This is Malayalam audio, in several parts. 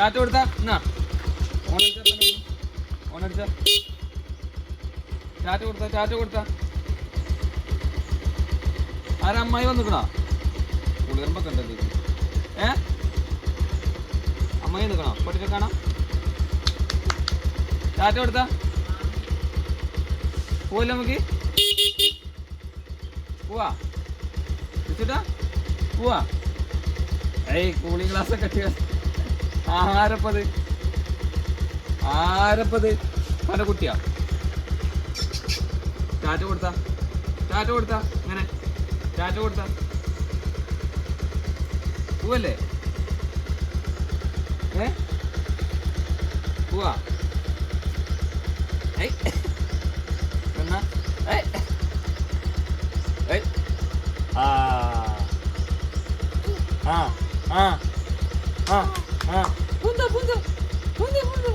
ചാറ്റ് കൊടുത്താ? ചാറ്റ് കൊടുത്ത ചാറ്റ് കൊടുത്ത. ആരാ അമ്മായി വന്നിക്കണോ? കുളിർമ്പൊക്കെ കണ്ടത്. ഏ? അമ്മായി നിൽക്കണോ പൊട്ടിക്കെ കാണാം. ചാറ്റ് കൊടുത്താ? പോവില്ല നമുക്ക്? പോവാ. പോവാ. ഏയ് കൂളിംഗ് ഗ്ലാസ് ഒക്കെ ആരപ്പത്? ആരപ്പത്? പല കുട്ടിയാ. ടാറ്റ കൊടുത്ത. ടാറ്റ കൊടുത്ത. ഇങ്ങനെ. ടാറ്റ കൊടുത്ത. പോവല്ലേ? ഏ? പോവാ? ആ. ആ. ആ. ആ ആ ആ ആ punta punta punta punta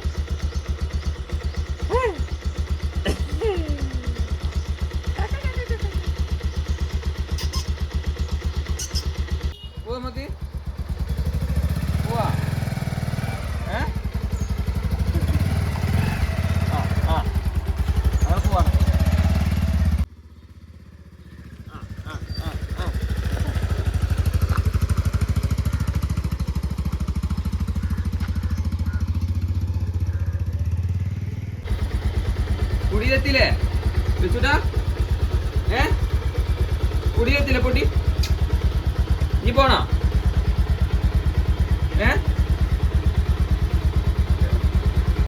പോവാ മതി പോവാ ഏ ആ ആ അങ്ങനെ പോവാണ് ആ ആ ആ ആ കുടിയിലെത്തില്ലേ വെച്ചുട്ടാ ഏ? കുടിയിലെത്തില്ലേ പൊട്ടി നീ പോണോ?